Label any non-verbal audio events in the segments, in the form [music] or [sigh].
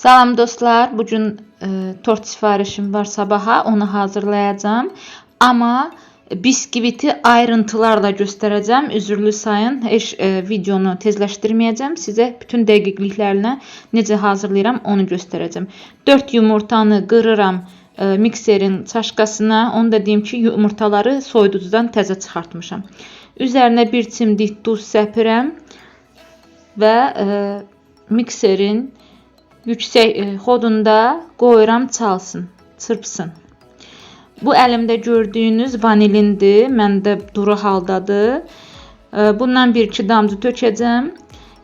Salam dostlar, bu gün e, tort sifarişim var sabaha, onu hazırlayacağım. Amma biskviti ayrıntılarla göstərəcəm. Üzrlü sayın, heç e, videonu tezləşdirməyəcəm. Sizə bütün dəqiqliklərlə necə hazırlayıram onu göstərəcəm. 4 yumurtanı qırıram e, mikserin çaşkasına. Onu da deyim ki, yumurtaları soyuducudan təzə çıxartmışam. Üzərinə bir çimdik duz səpirəm və e, mikserin yüksək e, xodunda qoyuram çalsın, çırpsın. Bu əlimdə gördüyünüz vanilindir. Məndə duru haldadır. E, Bundan 1-2 damcı tökəcəm.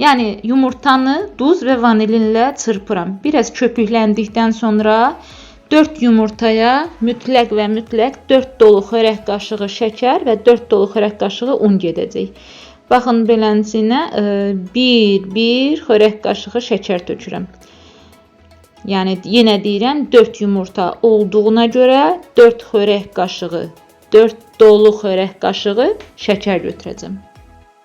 Yəni yumurtanı duz və vanilinlə çırpıram. Biraz köpükləndikdən sonra 4 yumurtaya mütləq və mütləq 4 dolu xörək qaşığı şəkər və 4 dolu xörək qaşığı un gedəcək. Baxın beləsinə 1 1 xörək qaşığı şəkər tökürəm. Yəni yenə deyirəm 4 yumurta olduğuna görə 4 xörək qaşığı, 4 dolu xörək qaşığı şəkər götürəcəm.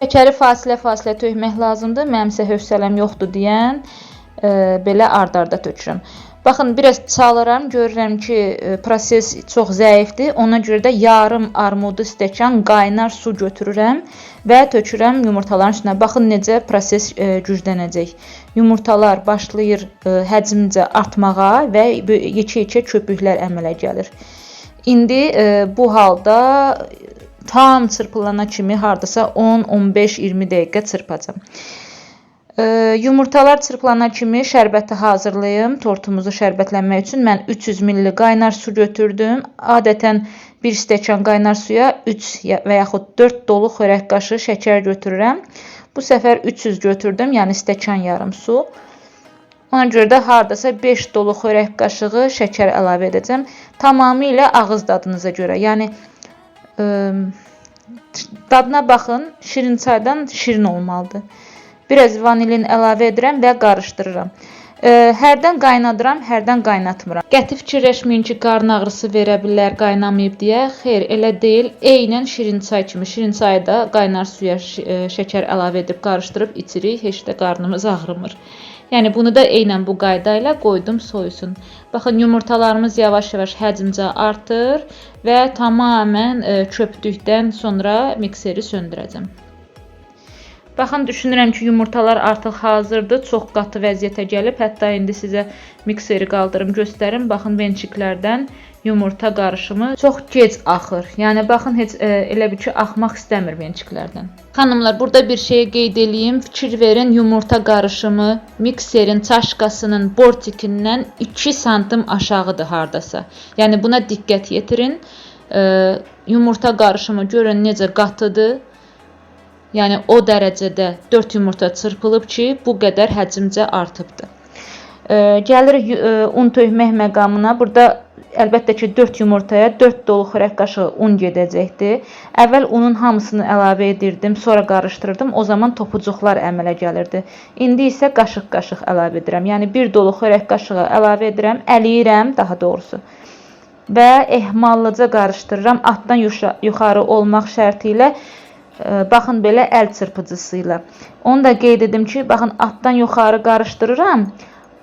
Şəkəri fasilə-fasilə tökmək lazımdır. Mənimsə hövsələm yoxdur deyən e, belə ard-arda tökürəm. Baxın, biraz çalıram, görürəm ki, e, proses çox zəifdir. Ona görə də yarım armudu stəkan qaynar su götürürəm və tökürəm yumurtaların üstünə. Baxın necə proses e, güclənəcək. Yumurtalar başlayır e, həcmcə artmağa və yekə-yekə köpüklər əmələ gəlir. İndi bu halda tam çırpılana kimi hardasa 10, 15, 20 dəqiqə çırpacam. Yumurtalar çırpılana kimi şərbəti hazırlayım. Tortumuzu şərbətlənmək üçün mən 300 ml qaynar su götürdüm. Adətən 1 stəkan qaynar suya 3 və yaxud 4 dolu xörək qaşığı şəkər götürürəm. Bu səfər 300 götürdüm, yəni stəkan yarım su. Ona görə də hardasa 5 dolu xörək qaşığı şəkər əlavə edəcəm. Tamamilə ağız dadınıza görə. Yəni ə, dadına baxın, şirin çaydan şirin olmalıdır. Biraz vanilin əlavə edirəm və qarışdırıram. Hərdən qaynadıram, hərdən qaynatmıram. Qəti fikirləşməyin ki, qarın ağrısı verə bilər, qaynamayıb deyə. Xeyr, elə deyil. Eynən şirin çay kimi. Şirin çayı da qaynar suya ə, şəkər əlavə edib qarışdırıb içirik. Heç də qarnımız ağrımır. Yəni bunu da eynən bu qayda ilə qoydum soyusun. Baxın yumurtalarımız yavaş-yavaş həcmcə artır və tamamilə köpdükdən sonra mikseri söndürəcəm. Baxın, düşünürəm ki, yumurtalar artıq hazırdır. Çox qatı vəziyyətə gəlib. Hətta indi sizə mikseri qaldırım göstərim. Baxın, vençiklərdən yumurta qarışımı çox gec axır. Yəni baxın, heç e, elə bir ki, axmaq istəmir vençiklərdən. Xanımlar, burada bir şey qeyd eləyim. Fikir verin, yumurta qarışımı mikserin çaşkasının bortikindən 2 sm aşağıdır hardasa. Yəni buna diqqət yetirin. E, yumurta qarışımı görün necə qatıdır. Yəni o dərəcədə 4 yumurta çırpılıb ki, bu qədər həcmcə artıbdı. E, gəlirik e, un tökmək məqamına. Burada əlbəttə ki 4 yumurtaya 4 dolu xörək qaşığı un gedəcəkdir. Əvvəl unun hamısını əlavə edirdim, sonra qarışdırırdım. O zaman topucuqlar əmələ gəlirdi. İndi isə qaşıq-qaşıq əlavə edirəm. Yəni 1 dolu xörək qaşığı əlavə edirəm, əliyirəm daha doğrusu. Və ehmallıca qarışdırıram. Altdan yuxarı olmaq şərti ilə baxın belə əl çırpıcısı ilə. Onu da qeyd edim ki, baxın altdan yuxarı qarışdırıram,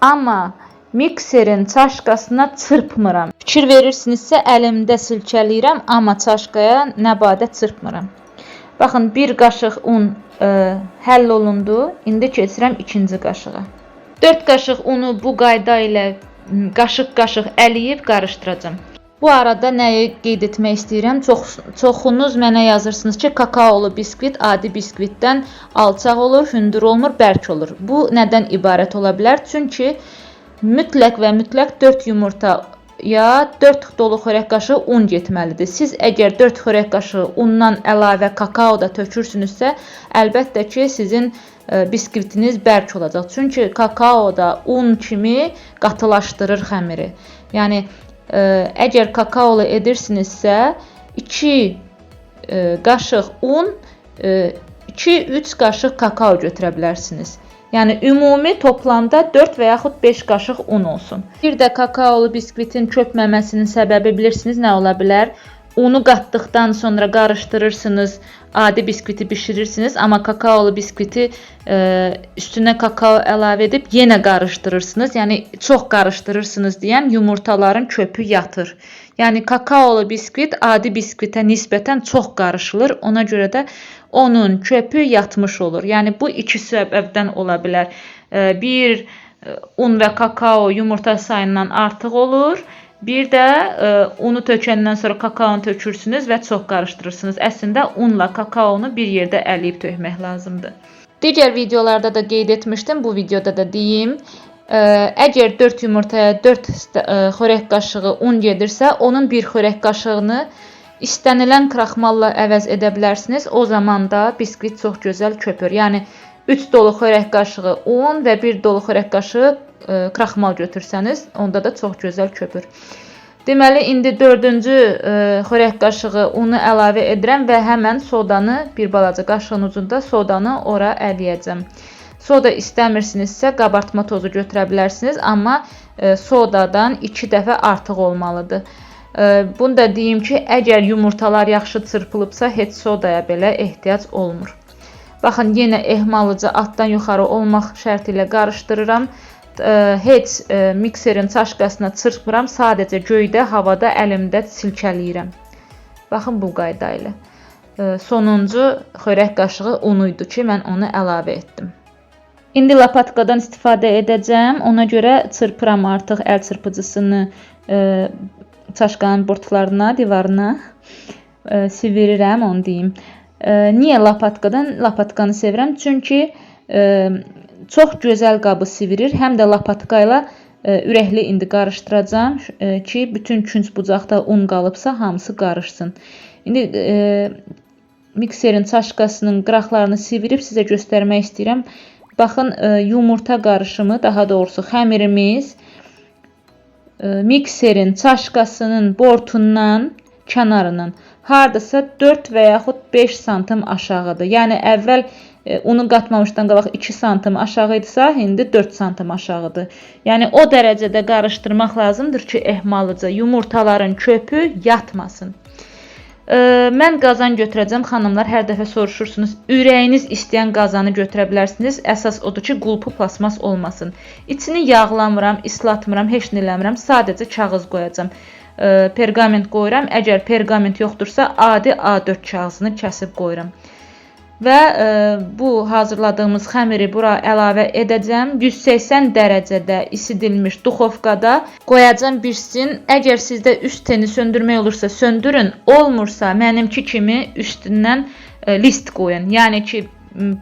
amma mikserin çaşkasına çırpmıram. Fikir verirsinizsə əlimdə silkələyirəm, amma çaşkaya nəbadə çırpmıram. Baxın 1 qaşıq un ə, həll olundu. İndi keçirəm ikinci qaşığa. 4 qaşıq unu bu qayda ilə qaşıq-qaşıq əliyib qarışdıracağam. Bu arada nəyi qeyd etmək istəyirəm? Çox çoxunuz mənə yazırsınız ki, kakaolu biskvit adi biskvitdən alçaq olur, hündür olmur, bərk olur. Bu nədən ibarət ola bilər? Çünki mütləq və mütləq 4 yumurta ya 4 dolu xörək qaşığı un getməlidir. Siz əgər 4 xörək qaşığı undan əlavə kakao da tökürsünüzsə, əlbəttə ki, sizin ə, biskvitiniz bərk olacaq. Çünki kakao da un kimi qatılaşdırır xəmiri. Yəni əgər kakaolu edirsinizsə 2 qaşıq un, 2-3 qaşıq kakao götürə bilərsiniz. Yəni ümumi toplamda 4 və yaxud 5 qaşıq un olsun. Bir də kakaolu biskvitin köpməməsinin səbəbi bilirsiniz nə ola bilər? Unu qatdıqdan sonra qarışdırırsınız. Adi biskviti bişirirsiniz, amma kakaolu biskviti e, üstünə kakao əlavə edib yenə qarışdırırsınız. Yəni çox qarışdırırsınız deyən yumurtaların köpü yatır. Yəni kakaolu biskvit adi biskvitə nisbətən çox qarışılır. Ona görə də onun köpü yatmış olur. Yəni bu iki səbəbdən ola bilər. E, bir e, un və kakao yumurta sayından artıq olur. Bir də e, unu tökəndən sonra kakaonu tökürsünüz və çox qarışdırırsınız. Əslində unla kakaonu bir yerdə əliyib tökmək lazımdır. Digər videolarda da qeyd etmişdim, bu videoda da deyim. E, Əgər 4 yumurtaya 4 st- e, xörək qaşığı un gedirsə, onun 1 xörək qaşığını istənilən kraxmalla əvəz edə bilərsiniz. O zaman da biskvit çox gözəl köpür. Yəni 3 dolu xörək qaşığı un və 1 dolu xörək qaşığı e, kraxmal götürsəniz, onda da çox gözəl köpür. Deməli, indi 4-cü e, xörək qaşığı unu əlavə edirəm və həmən sodanı bir balaca qaşığın ucunda sodanı ora əliyəcəm. Soda istəmirsinizsə qabartma tozu götürə bilərsiniz, amma e, sodadan 2 dəfə artıq olmalıdır. Bunu da deyim ki, əgər yumurtalar yaxşı çırpılıbsa, heç sodaya belə ehtiyac olmur. Baxın, yenə ehmallıca altdan yuxarı olmaq şərti ilə qarışdırıram. E, Heç e, mikserin çaşqasına çırpmıram, sadəcə göydə, havada əlimdə silkələyirəm. Baxın bu qayda ilə. E, Sonuncu xörək qaşığı unu idi ki, mən onu əlavə etdim. İndi lapatkadan istifadə edəcəm. Ona görə çırpıram artıq əl çırpıcısını çaşqanın bortlarına, divarına sivirirəm, onu deyim. Niyə lapatkadan? Lapatkanı sevirəm çünki e, çox gözəl qabı sivirir. Həm də lapatka ilə e, ürəkli indi qarışdıracağam e, ki, bütün künc bucaqda un qalıbsa hamısı qarışsın. İndi mikserin çaşqasının qıraqlarını sivirib sizə göstərmək istəyirəm. Baxın, yumurta qarışımı, daha doğrusu xəmirimiz mikserin çaşqasının bortundan kənarından hardasa 4 və yaxud 5 sm aşağıdır. Yəni əvvəl e, unu qatmamışdan qabaq 2 sm aşağı idisə, indi 4 sm aşağıdır. Yəni o dərəcədə qarışdırmaq lazımdır ki, ehmallıca yumurtaların köpü yatmasın. Ə, Mən qazan götürəcəm. Xanımlar hər dəfə soruşursunuz, ürəyiniz istəyən qazanı götürə bilərsiniz. Əsas odur ki, qulpu plasmas olmasın. İçini yağlamıram, islatmıram, heç nə eləmirəm. Sadəcə kağız qoyacağam. Ə, Perqament qoyuram. Əgər perqament yoxdursa, adi A4 kağızını kəsib qoyuram. Və ə, bu hazırladığımız xəmiri bura əlavə edəcəm. 180 dərəcədə isidilmiş duxovkada qoyacam bişsin. Əgər sizdə üst teni söndürmək olursa söndürün. Olmursa mənimki kimi üstündən list qoyun. Yəni ki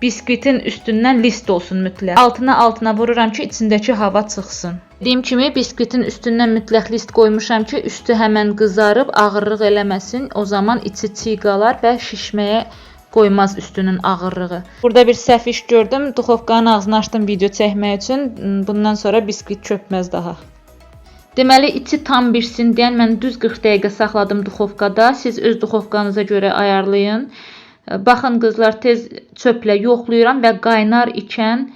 biskvitin üstündən list olsun mütləq. Altına altına vururam ki, içindəki hava çıxsın. Dediyim kimi biskvitin üstündən mütləq list qoymuşam ki, üstü həmən qızarıb ağırlıq eləməsin. O zaman içi çiy qalar və şişməyə qoymaz üstünün ağırlığı. Burada bir səhv iş gördüm. Duxovkanın ağzını açdım video çəkmək üçün. Bundan sonra biskvit çökməz daha. Deməli içi tam bişsin deyən mən düz 40 dəqiqə saxladım duxovkada. Siz öz duxovkanıza görə ayarlayın. Baxın qızlar tez çöplə yoxlayıram və qaynar ikən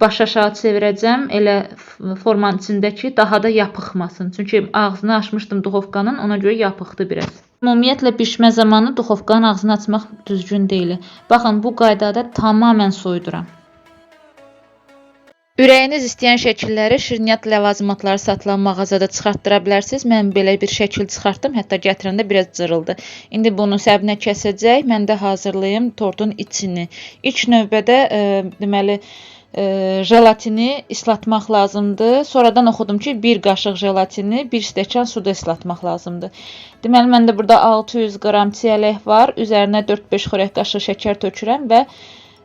baş aşağı çevirəcəm elə formanın içindəki daha da yapıxmasın. Çünki ağzını açmışdım duxovkanın, ona görə yapıxdı biraz. Ümumiyyətlə bişmə zamanı duxovkanın ağzını açmaq düzgün deyil. Baxın bu qaydada tamamilə soyuduram. Ürəyiniz istəyən şəkilləri şirniyyat ləvazimatları satılan mağazada çıxartdıra bilərsiniz. Mən belə bir şəkil çıxartdım, hətta gətirəndə biraz cırıldı. İndi bunu səbinə kəsəcək. Mən də hazırlayım tortun içini. İlk növbədə e, deməli e, jelatini islatmaq lazımdır. Sonradan oxudum ki, 1 qaşıq jelatini 1 stəkan suda islatmaq lazımdır. Deməli məndə burada 600 qram çiyələk var. Üzərinə 4-5 xörək qaşığı şəkər tökürəm və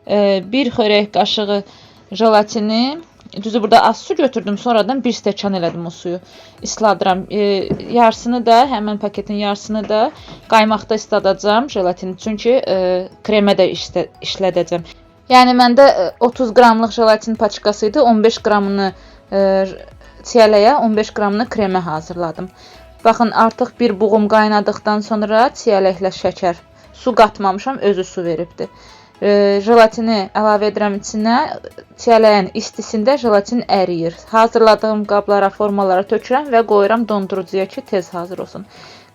e, 1 xörək qaşığı jelatini düzü burada az su götürdüm. Sonradan 1 stəkan elədim o suyu. İsladıram. E, yarısını da, həmin paketin yarısını da qaymaqda isladacağam jelatini. Çünki e, kremə də işlə, işlədəcəm. Yəni məndə e, 30 qramlıq jelatin paçkası idi. 15 qramını e, çiyələyə, 15 qramını kremə hazırladım. Baxın, artıq bir buğum qaynadıqdan sonra çiyələklə şəkər, su qatmamışam, özü su veribdi. e, jelatini əlavə edirəm içinə. Çiyələyin istisində jelatin əriyir. Hazırladığım qablara, formalara tökürəm və qoyuram dondurucuya ki, tez hazır olsun.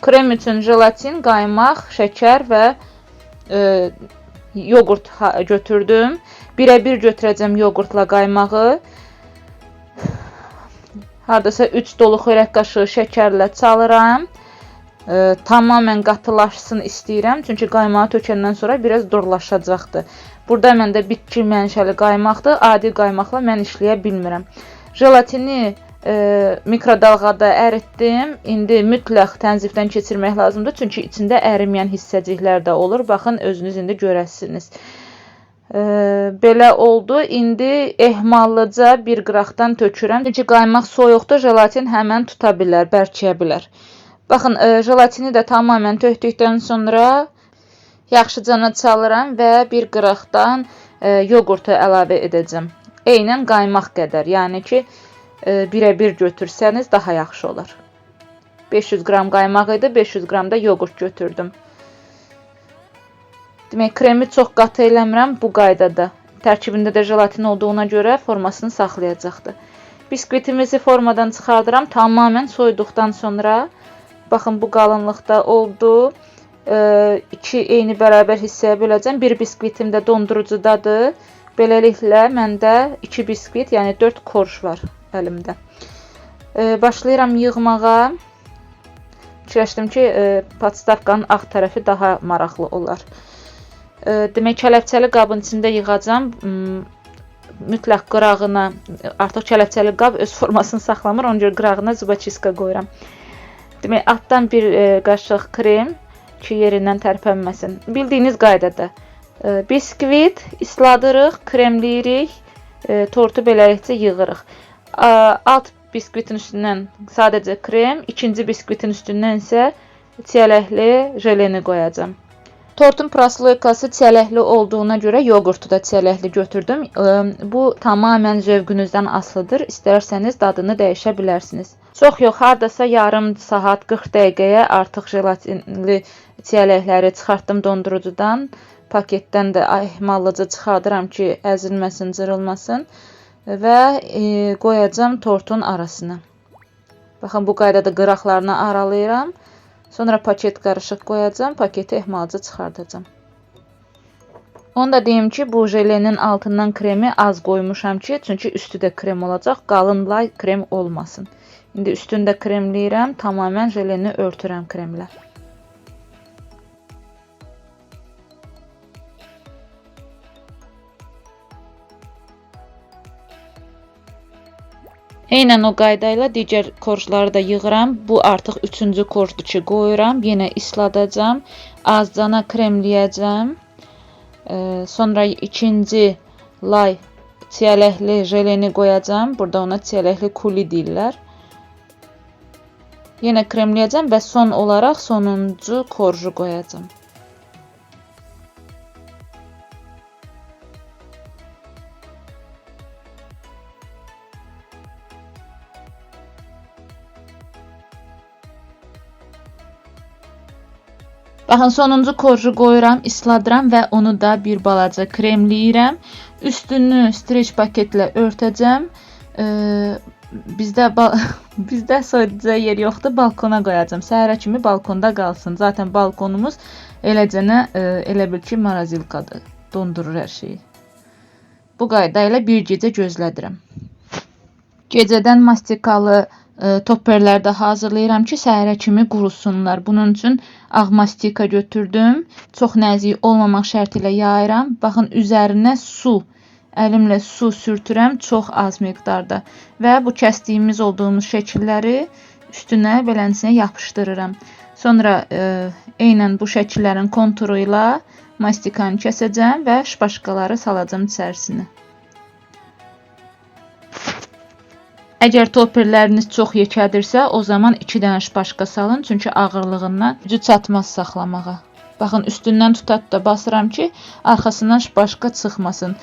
Krem üçün jelatin, qaymaq, şəkər və e, yoğurt götürdüm. Birə-bir götürəcəm yoğurtla qaymağı. Hardasa 3 dolu xörək qaşığı şəkərlə çalıram. E, tamamilə qatılaşsın istəyirəm, çünki qaymağı tökəndən sonra biraz durlaşacaqdır. Burada məndə bitki mənşəli qaymaqdır. Adi qaymaqla mən işləyə bilmirəm. Jelatini e, mikrodalğada əritdim. İndi mütləq tənzifdən keçirmək lazımdır, çünki içində əriməyən hissəciklər də olur. Baxın özünüz indi görəsiniz. E, belə oldu. İndi ehmallıca bir qıraqdan tökürəm. Çünki qaymaq soyuqdur, jelatin həmən tuta bilər, bərkiyə bilər. Baxın, e, jelatini də tamamilə tökdükdən sonra yaxşıcana çalıram və bir qıraqdan e, yoğurtu əlavə edəcəm. Eynən qaymaq qədər, yəni ki, birə-bir götürsəniz daha yaxşı olar. 500 qram qaymaq idi, 500 qram da yoğurt götürdüm. Demək, kremi çox qatı eləmirəm bu qaydada. Tərkibində də jelatin olduğuna görə formasını saxlayacaqdır. Biskvitimizi formadan çıxardıram. Tamamilə soyuduqdan sonra baxın bu qalınlıqda oldu. 2 eyni bərabər hissəyə böləcəm. Bir biskvitim də dondurucudadır. Beləliklə məndə 2 biskvit, yəni 4 korş var əlimdə. E, Başlayıram yığmağa. Fikirləşdim ki, e, podstavkanın ağ tərəfi daha maraqlı olar. E, Demək, kələfçəli qabın içində yığacam. M, Mütləq qırağına, artıq kələfçəli qab öz [laughs] formasını saxlamır, ona görə qırağına zubaçiska qoyuram. Demək, altdan bir e, qaşıq krem ki, yerindən tərpənməsin. Bildiyiniz qaydada. E, biskvit isladırıq, kremləyirik, e, tortu beləliklə yığırıq. Alt biskvitin üstündən sadəcə krem, ikinci biskvitin üstündən isə çiyələkli jeleni qoyacağam. Tortun prosloykası çiyələkli olduğuna görə yoğurtu da çiyələkli götürdüm. Bu tamamilə zövqünüzdən asılıdır. İstərsəniz dadını dəyişə bilərsiniz. Çox yox, hardasa yarım saat, 40 dəqiqəyə artıq jelatinli çiyələkləri çıxartdım dondurucudan. Paketdən də ehmallıca çıxardıram ki, əzilməsin, cırılmasın və e, qoyacağam tortun arasına. Baxın bu qaydada qıraqlarını aralayıram. Sonra paket qarışıq qoyacağam, paketi ehmalca çıxardacağam. Onu da deyim ki, bu jelenin altından kremi az qoymuşam ki, çünki üstü də krem olacaq, qalın lay krem olmasın. İndi üstündə kremləyirəm, tamamilə jeleni örtürəm kremlə. Eynən o qayda ilə digər korjları da yığıram. Bu artıq üçüncü korjdur ki, qoyuram. Yenə isladacağam. Azcana kremləyəcəm. Ee, Sonra ikinci lay çiyələkli jeleni qoyacağam. Burada ona çiyələkli kuli deyirlər. Yenə kremləyəcəm və son olaraq sonuncu korju qoyacağam. Baxın, sonuncu korju qoyuram, isladıram və onu da bir balaca kremləyirəm. Üstünü streç paketlə örtəcəm. Ee, bizdə [laughs] bizdə soyuducuya yer yoxdur, balkona qoyacağam. Səhərə kimi balkonda qalsın. Zaten balkonumuz eləcənə e, elə bil ki, marazilkadır. Dondurur hər şeyi. Bu qayda ilə bir gecə gözlədirəm. Gecədən mastikalı e, topperlər də hazırlayıram ki, səhərə kimi qurusunlar. Bunun üçün ağ mastika götürdüm. Çox nəzik olmamaq şərti ilə yayıram. Baxın üzərinə su, əlimlə su sürtürəm çox az miqdarda və bu kəsdiyimiz olduğumuz şəkilləri üstünə beləsinə yapışdırıram. Sonra e, eynən bu şəkillərin konturu ilə mastikanı kəsəcəm və şpaşkaları salacağam içərisinə. Əgər topperləriniz çox yekədirsə, o zaman 2 dənə şpaşka salın, çünki ağırlığından gücü çatmaz saxlamağa. Baxın, üstündən tutat da basıram ki, arxasından şpaşka çıxmasın.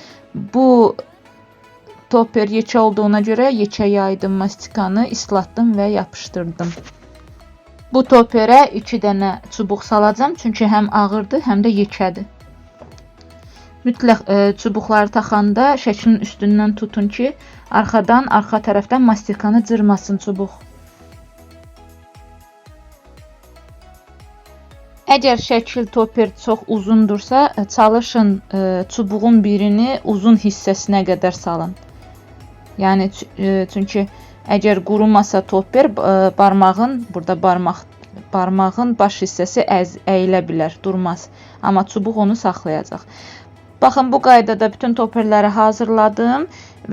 Bu topper yekə olduğuna görə yekə yaydım mastikanı, islatdım və yapışdırdım. Bu topperə 2 dənə çubuq salacağam, çünki həm ağırdır, həm də yekədir. Mütləq e, çubuqları taxanda şəklin üstündən tutun ki, arxadan, arxa tərəfdən mastikanı cırmasın çubuq. Əgər şəkil topper çox uzundursa, e, çalışın e, çubuğun birini uzun hissəsinə qədər salın. Yəni e, çünki əgər qurumasa topper e, barmağın burada barmaq barmağın baş hissəsi əz, əyilə bilər, durmaz. Amma çubuq onu saxlayacaq. Baxın bu qaydada bütün topperləri hazırladım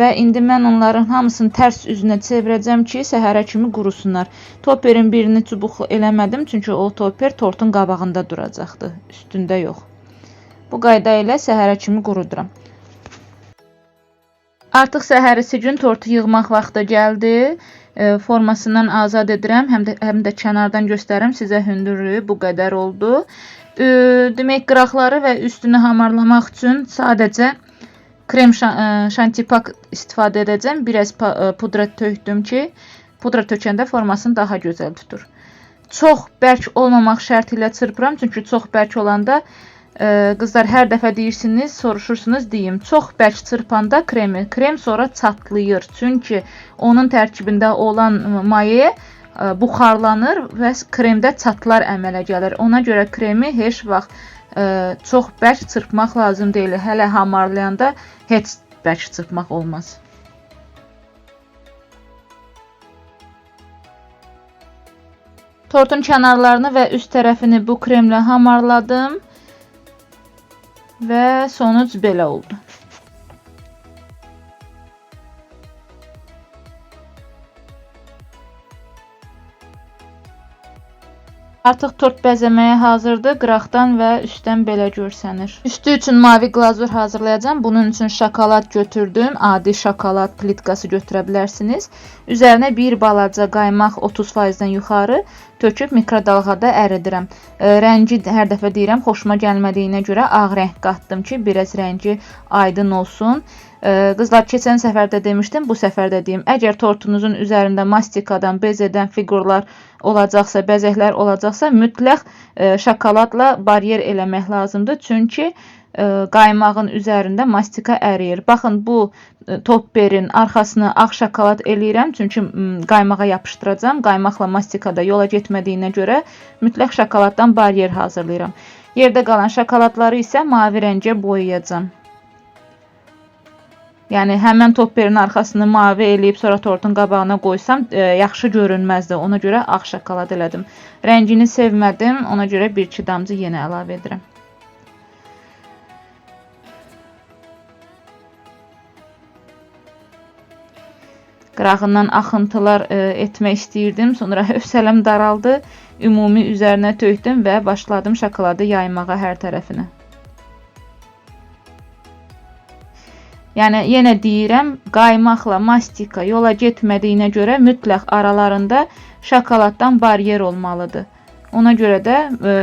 və indi mən onların hamısını tərs üzünə çevirəcəm ki, səhərə kimi qurusunlar. Topperin birini çubuq eləmədim, çünki o topper tortun qabağında duracaqdı, üstündə yox. Bu qayda ilə səhərə kimi quruduram. Artıq səhərisi gün tortu yığmaq vaxtı gəldi. E, formasından azad edirəm, həm də həm də kənardan göstərim sizə hündürlüyü bu qədər oldu. Demək qıraqları və üstünü hamarlamaq üçün sadəcə krem şa- şantipak istifadə edəcəm. Biraz pudra tökdüm ki, pudra tökəndə formasını daha gözəl tutur. Çox bərk olmamaq şərti ilə çırpıram, çünki çox bərk olanda e, qızlar hər dəfə deyirsiniz, soruşursunuz deyim. Çox bərk çırpanda kremi, krem sonra çatlayır. Çünki onun tərkibində olan maye buxarlanır və kremdə çatlar əmələ gəlir. Ona görə kremi heç vaxt e, çox bərk çırpmaq lazım deyil. Hələ hamarlayanda heç bərk çırpmaq olmaz. Tortun kənarlarını və üst tərəfini bu kremlə hamarladım və sonuc belə oldu. Artıq tort bəzəməyə hazırdır. Qıraqdan və üstdən belə görsənir. Üstü üçün mavi glazur hazırlayacağam. Bunun üçün şokolad götürdüm. Adi şokolad plitkası götürə bilərsiniz. Üzərinə bir balaca qaymaq 30%-dən yuxarı töküb mikrodalğada əridirəm. E, Rəngi hər dəfə deyirəm, xoşuma gəlmədiyinə görə ağ rəng qatdım ki, biraz rəngi aydın olsun. Qızlar keçən səfər də demişdim, bu səfər də deyim. Əgər tortunuzun üzərində mastikadan bez edən fiqurlar olacaqsa, bəzəklər olacaqsa, mütləq e, şokoladla baryer eləmək lazımdır. Çünki e, qaymağın üzərində mastika əriyir. Baxın bu e, topperin arxasını ağ şokolad eləyirəm, çünki qaymağa yapışdıracağam. Qaymaqla mastika da yola getmədiyinə görə mütləq şokoladdan baryer hazırlayıram. Yerdə qalan şokoladları isə mavi rəngə boyayacağam. Yəni həmən topperin arxasını mavi eləyib sonra tortun qabağına qoysam e, yaxşı görünməzdi. Ona görə ağ şokolad elədim. Rəngini sevmədim. Ona görə 1-2 damcı yenə əlavə edirəm. Qırağından axıntılar e, etmək istəyirdim. Sonra [laughs] hövsələm daraldı. Ümumi üzərinə tökdüm və başladım şokoladı yaymağa hər tərəfinə. Yəni yenə deyirəm, qaymaqla mastika yola getmədiyinə görə mütləq aralarında şokoladdan baryer olmalıdır. Ona görə də e,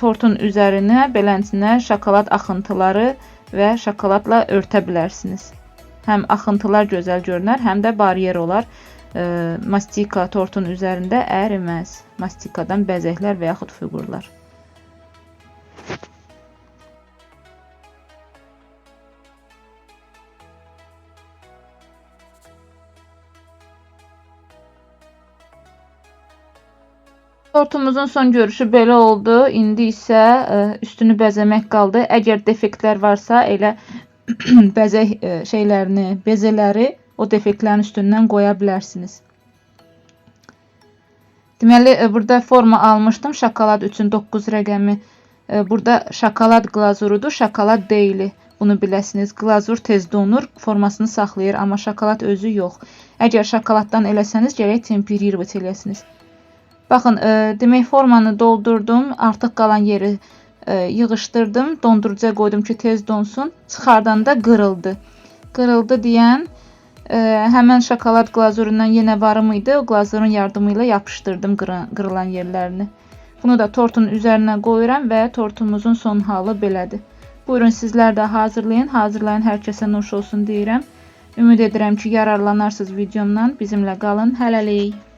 tortun üzərinə beləncinə şokolad axıntıları və şokoladla örtə bilərsiniz. Həm axıntılar gözəl görünər, həm də baryer olar. E, mastika tortun üzərində əriməz. Mastikadan bəzəklər və yaxud fiqurlar. Tortumuzun son görüşü belə oldu. İndi isə ə, üstünü bəzəmək qaldı. Əgər defektlər varsa, elə [clears throat] bəzək ə, şeylərini, bezələri o defektlərin üstündən qoya bilərsiniz. Deməli, ə, burada forma almışdım şokolad üçün 9 rəqəmi. Burada şokolad qlazurudur, şokolad deyili. Bunu biləsiniz. Glazur tez donur, formasını saxlayır, amma şokolad özü yox. Əgər şokoladdan eləsəniz, gərək temperirovat eləsiniz. Baxın, e, demək formanı doldurdum. Artıq qalan yeri e, yığışdırdım. Dondurucuya qoydum ki, tez donsun. Çıxardanda qırıldı. Qırıldı deyən e, həmən şokolad glazurundan yenə varım idi. O glazurun yardımı ilə yapışdırdım qırı- qırılan yerlərini. Bunu da tortun üzərinə qoyuram və tortumuzun son halı belədir. Buyurun sizlər də hazırlayın. Hazırlayan hər kəsə nuş olsun deyirəm. Ümid edirəm ki, yararlanarsınız videomdan. Bizimlə qalın. Hələlik.